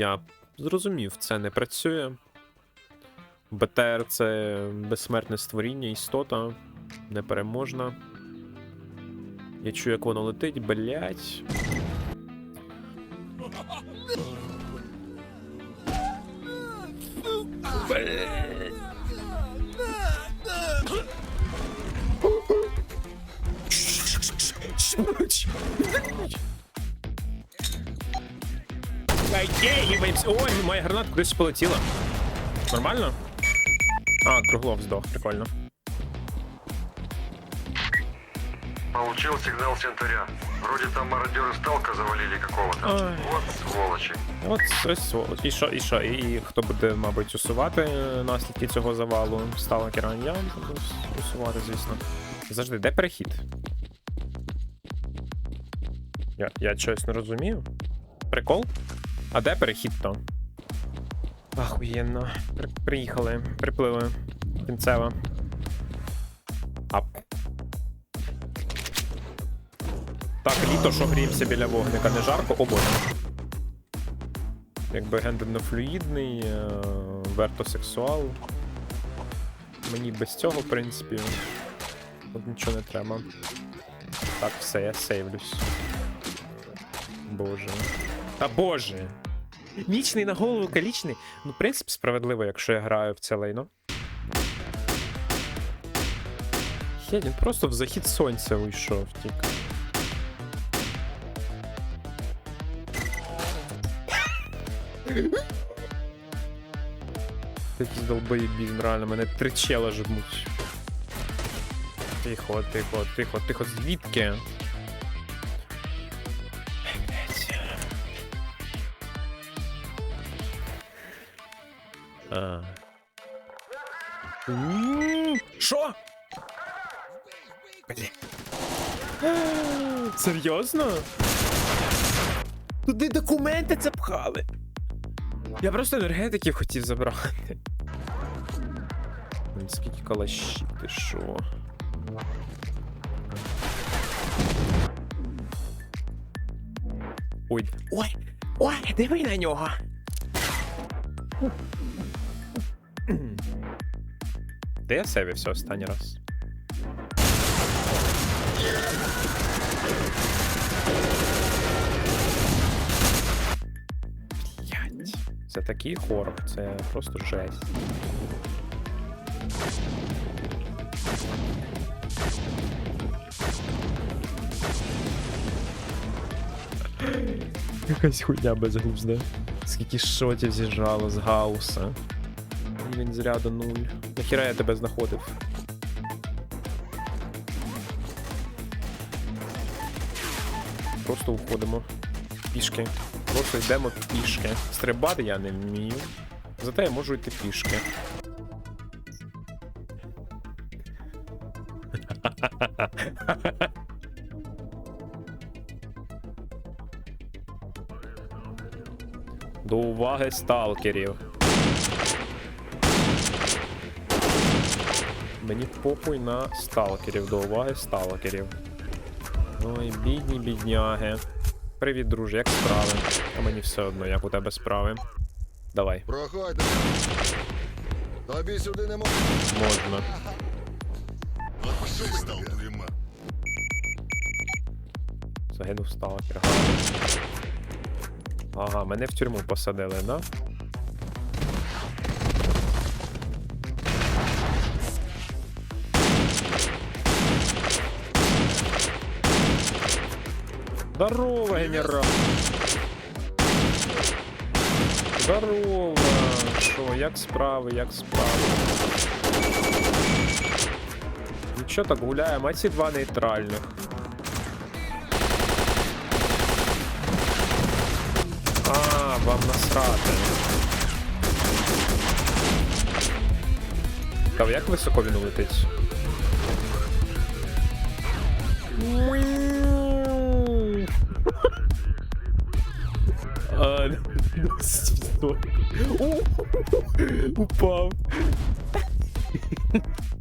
я зрозумів, це не працює. БТР це безсмертне створіння, істота, непереможна. Я чую, як воно летить, блять. Ой, моя граната кудись полетіла. Нормально? А, круглов здох, прикольно. Получил сигнал с янтаря. Вроде там мародеры сталка завалили какого-то. Вот сволочи. От ось сволоч. І що, і що? І, хто буде, мабуть, усувати е, наслідки цього завалу? Стала. Я буду усувати, звісно. Завжди, де перехід? Я, я щось не розумію. Прикол? А де перехід то? Ахуєнно. При, приїхали, приплили. Кінцева. А. Так, літо, що гріємося біля вогника, не жарко, о боже. Якби гендерно-флюїдний, е, вертосексуал. Мені без цього, в принципі, тут нічого не треба. Так, все, я сейвлюсь. Боже. Та боже! Нічний на голову калічний. Ну, в принципі, справедливо, якщо я граю в це лайно. Є, він просто в захід сонця уйшов, тільки. Якийсь долбоєбізм, реально, мене три чела жмуть. Тихо, тихо, тихо, тихо, звідки? Що? Серйозно? Туди документи запхали. Я просто енергетиків хотів забрати. Скільки калашів, ти що? Ой. Ой! Ой, диви на нього! Де я сейвився останній раз? Блять. Це такий хорор, це просто жесть. Якась хуйня безглузда. Скільки шотів з'їжджало з гауса. Рівень зряду нуль. Нахіра я тебе знаходив? Просто уходимо. Пішки. Просто йдемо пішки. Стрибати я не вмію. Зате я можу йти пішки. До уваги сталкерів. Мені похуй на сталкерів, до уваги сталкерів. Ой, бідні бідняги. Привіт, друже, як справи? А мені все одно, як у тебе справи. Давай, Проходьте. Тобі сюди не можна. можна. Загинув сталкер. Ага. Ага, мене в тюрму посадили, да? Здорово, генерал! Здорово! Що, як справи, як справи? Нічого так гуляємо, а ці два нейтральних. А, вам насрати. Та як високо він летить? А, Упав.